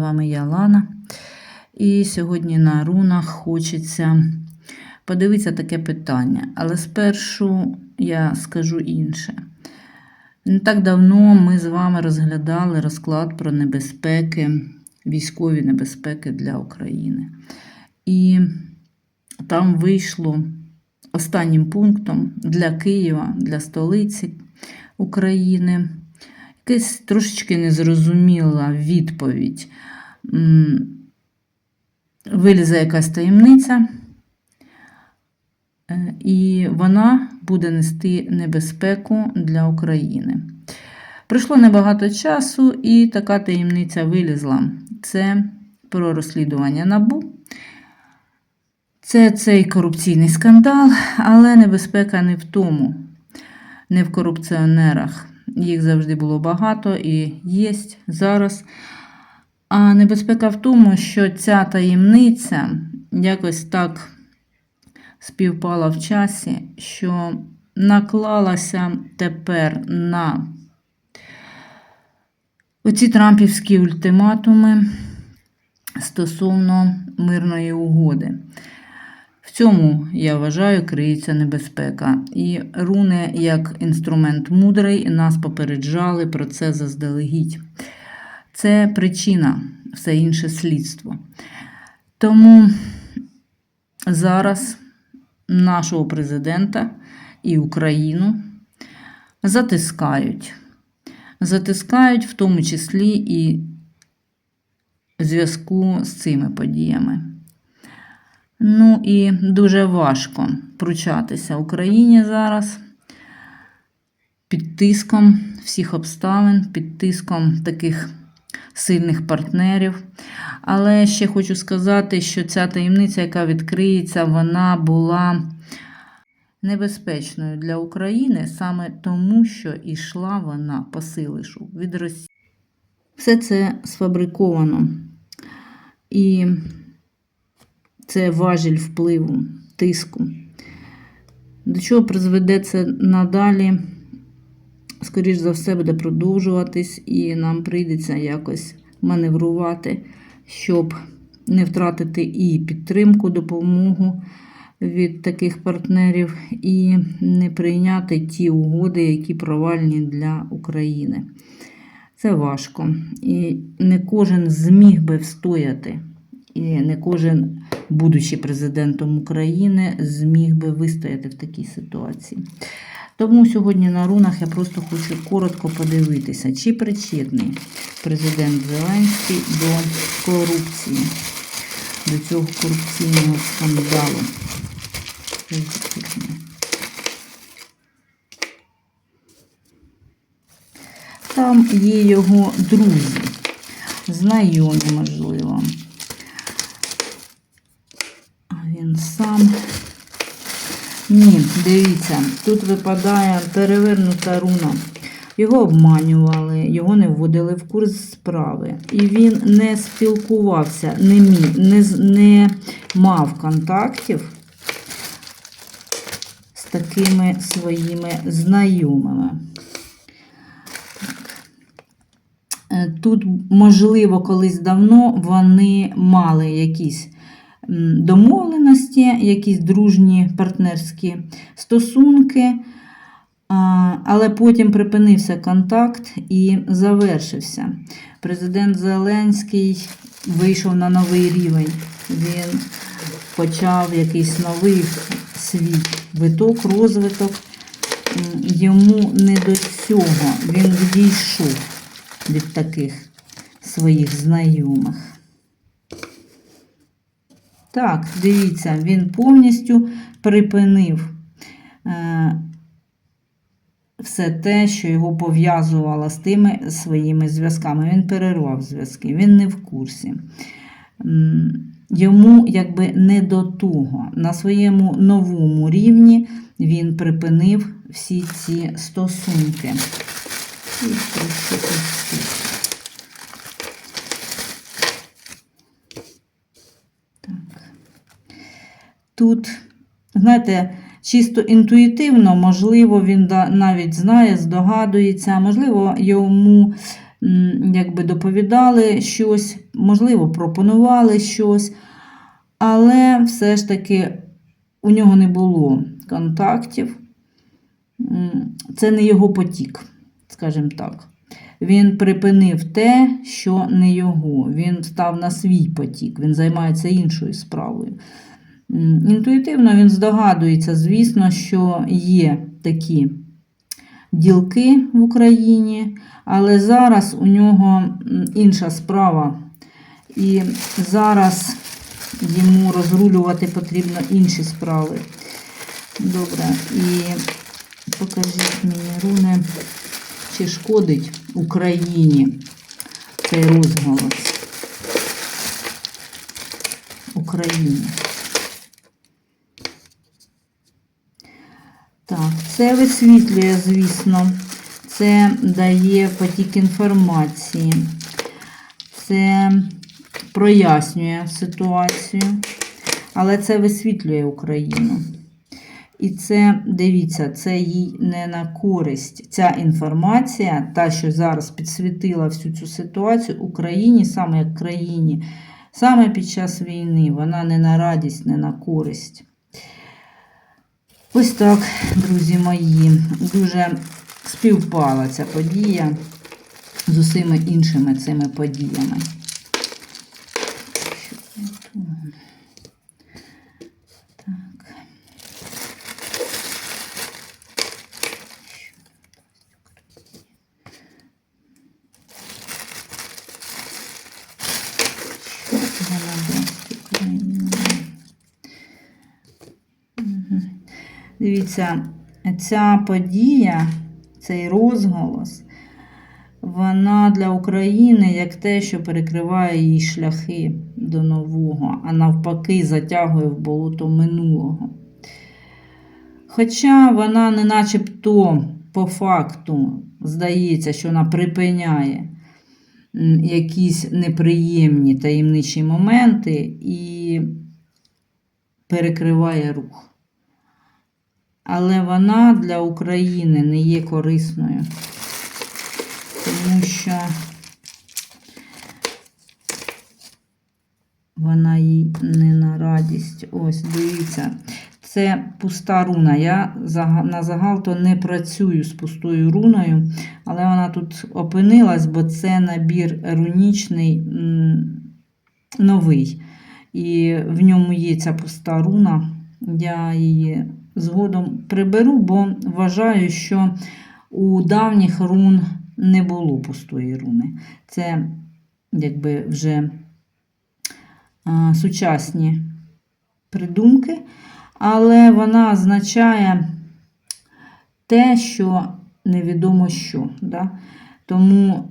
вами я Лана. І сьогодні на рунах хочеться подивитися таке питання. Але спершу я скажу інше. Не так давно ми з вами розглядали розклад про небезпеки, військові небезпеки для України. І там вийшло останнім пунктом для Києва, для столиці України. Якась трошечки незрозуміла відповідь. Вилізе якась таємниця, е, і вона буде нести небезпеку для України. Пройшло небагато часу, і така таємниця вилізла. Це про розслідування набу. Це цей корупційний скандал, але небезпека не в тому, не в корупціонерах. Їх завжди було багато і є зараз. А небезпека в тому, що ця таємниця якось так співпала в часі, що наклалася тепер на оці трампівські ультиматуми стосовно мирної угоди. Цьому, я вважаю, криється небезпека. І руни, як інструмент мудрий, нас попереджали про це заздалегідь. Це причина, все інше слідство. Тому зараз нашого президента і Україну затискають. Затискають в тому числі і в зв'язку з цими подіями. Ну і дуже важко пручатися Україні зараз під тиском всіх обставин, під тиском таких сильних партнерів. Але ще хочу сказати, що ця таємниця, яка відкриється, вона була небезпечною для України саме тому, що йшла вона по силишу від Росії. Все це сфабриковано. І це важіль впливу, тиску. До чого призведе це надалі? Скоріш за все, буде продовжуватись, і нам прийдеться якось маневрувати, щоб не втратити і підтримку, допомогу від таких партнерів, і не прийняти ті угоди, які провальні для України. Це важко. І не кожен зміг би встояти. І не кожен, будучи президентом України, зміг би вистояти в такій ситуації. Тому сьогодні на рунах я просто хочу коротко подивитися, чи причетний президент Зеленський до корупції, до цього корупційного скандалу. Там є його друзі, знайомі, можливо. А він сам. Ні, дивіться, тут випадає перевернута руна. Його обманювали, його не вводили в курс справи. І він не спілкувався, не міг, не, не мав контактів з такими своїми знайомими. Е, Тут, можливо, колись давно вони мали якісь домовленості, якісь дружні партнерські стосунки, але потім припинився контакт і завершився. Президент Зеленський вийшов на новий рівень. Він почав якийсь новий свій виток, розвиток. Йому не до цього він відійшов від таких своїх знайомих. Так, дивіться, він повністю припинив е, все те, що його пов'язувало з тими своїми зв'язками. Він перервав зв'язки, він не в курсі. Йому якби не до того. На своєму новому рівні він припинив всі ці стосунки. І тут. Знаєте, чисто інтуїтивно, можливо, він навіть знає, здогадується, можливо, йому якби доповідали щось, можливо, пропонували щось, але все ж таки у нього не було контактів. Це не його потік, скажімо так. Він припинив те, що не його. Він став на свій потік, він займається іншою справою. Інтуїтивно він здогадується, звісно, що є такі ділки в Україні, але зараз у нього інша справа. І зараз йому розрулювати потрібно інші справи. Добре, і покажіть мені, Руне, чи шкодить Україні цей розголос? Україні. Так, це висвітлює, звісно, це дає потік інформації, це прояснює ситуацію, але це висвітлює Україну. І це, дивіться, це їй не на користь. Ця інформація, та, що зараз підсвітила всю цю ситуацію Україні, саме як країні, саме під час війни, вона не на радість, не на користь. Ось так, друзі мої, дуже співпала ця подія з усіма іншими цими подіями. Що я тут? Так. Що вона дасть Україні? Мгм. Дивіться, ця подія, цей розголос, вона для України як те, що перекриває її шляхи до нового, а навпаки, затягує в болото минулого. Хоча вона не начебто по факту здається, що вона припиняє якісь неприємні таємничі моменти і перекриває рух. Але вона для України не є корисною, тому що вона їй не на радість. Ось, дивіться, це пуста руна. Я на загал то не працюю з пустою руною, але вона тут опинилась, бо це набір рунічний новий. І в ньому є ця пуста руна. Я її згодом приберу, бо вважаю, що у давніх рун не було пустої руни. Це якби вже а, сучасні придумки, але вона означає те, що невідомо що. Да? Тому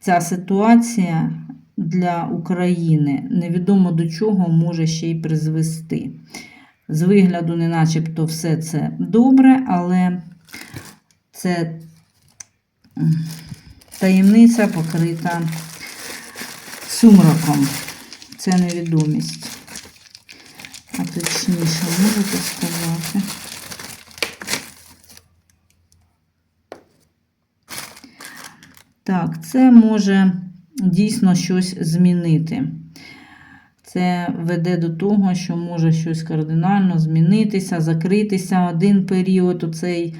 ця ситуація для України невідомо до чого може ще й призвести. З вигляду, не начебто все це добре, але це таємниця покрита сумраком. Це невідомість. А точніше, можете сказати. Так, це може дійсно щось змінити. Це веде до того, що може щось кардинально змінитися, закритися один період, оцей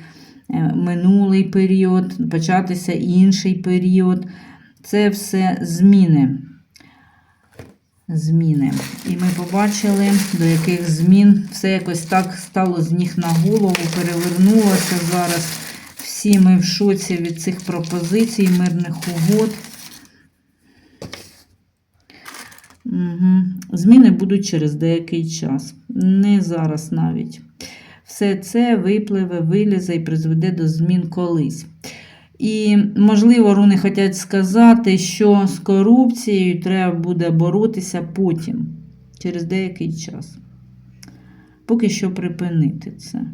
е, минулий період, початися інший період. Це все зміни. Зміни. І ми побачили, до яких змін все якось так стало з ніг на голову, перевернулося зараз. Всі ми в шоці від цих пропозицій, мирних угод. Угу. Зміни будуть через деякий час. Не зараз навіть. Все це випливе, вилізе і призведе до змін колись. І, можливо, руни хочуть сказати, що з корупцією треба буде боротися потім, через деякий час. Поки що припинити це.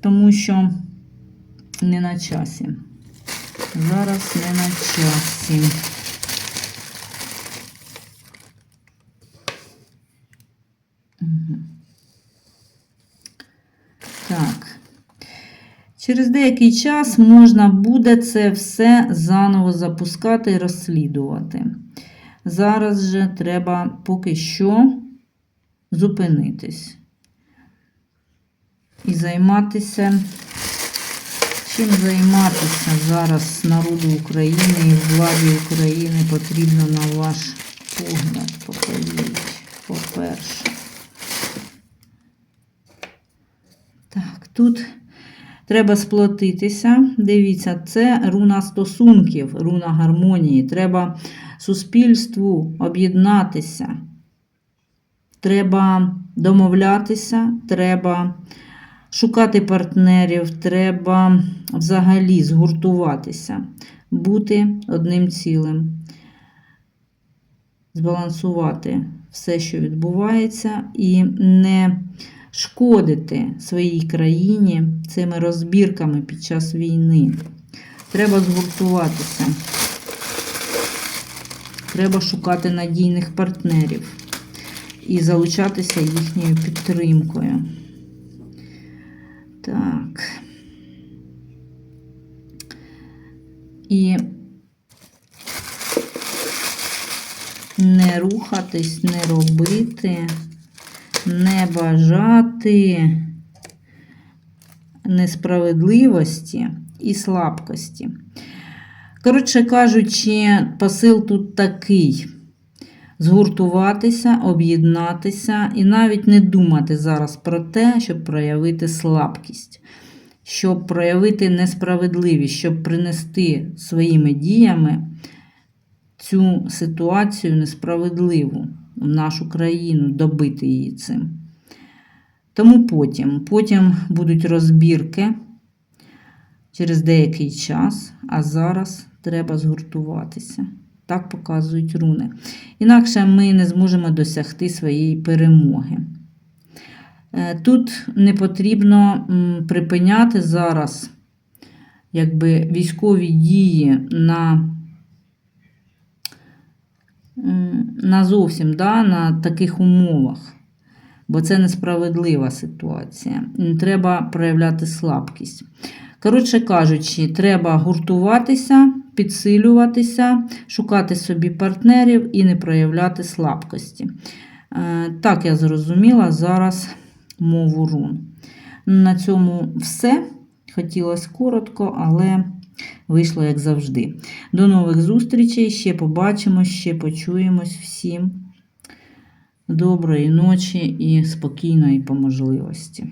Тому що не на часі. Зараз не на часі. Мгм. Так. Через деякий час можна буде це все заново запускати і розслідувати. Зараз же треба поки що зупинитись і займатися. Чим займатися зараз народу України і владі України потрібно на ваш погляд, покажіть, по-перше. Так, тут треба сплотитися. Дивіться, це руна стосунків, руна гармонії. Треба суспільству об'єднатися. Треба домовлятися, треба шукати партнерів, треба взагалі згуртуватися, бути одним цілим, збалансувати все, що відбувається, і не шкодити своїй країні цими розбірками під час війни. Треба згуртуватися. Треба шукати надійних партнерів і залучатися їхньою підтримкою. Так. І не рухатись, не робити, не бажати несправедливості і слабкості. Коротше кажучи, посил тут такий: згуртуватися, об'єднатися і навіть не думати зараз про те, щоб проявити слабкість, щоб проявити несправедливість, щоб принести своїми діями цю ситуацію несправедливу нашу країну, добити її цим. Тому потім, потім будуть розбірки через деякий час, а зараз треба згуртуватися. Так показують руни. Інакше ми не зможемо досягти своєї перемоги. Е, Тут не потрібно припиняти зараз якби, військові дії на, на зовсім да, на таких умовах, бо це несправедлива ситуація. Треба проявляти слабкість. Коротше кажучи, треба гуртуватися, підсилюватися, шукати собі партнерів і не проявляти слабкості. Е, Так, я зрозуміла зараз мову рун. На цьому все. Хотілося коротко, але вийшло як завжди. До нових зустрічей. Ще побачимось, ще почуємось всім. Доброї ночі і спокійної по можливості.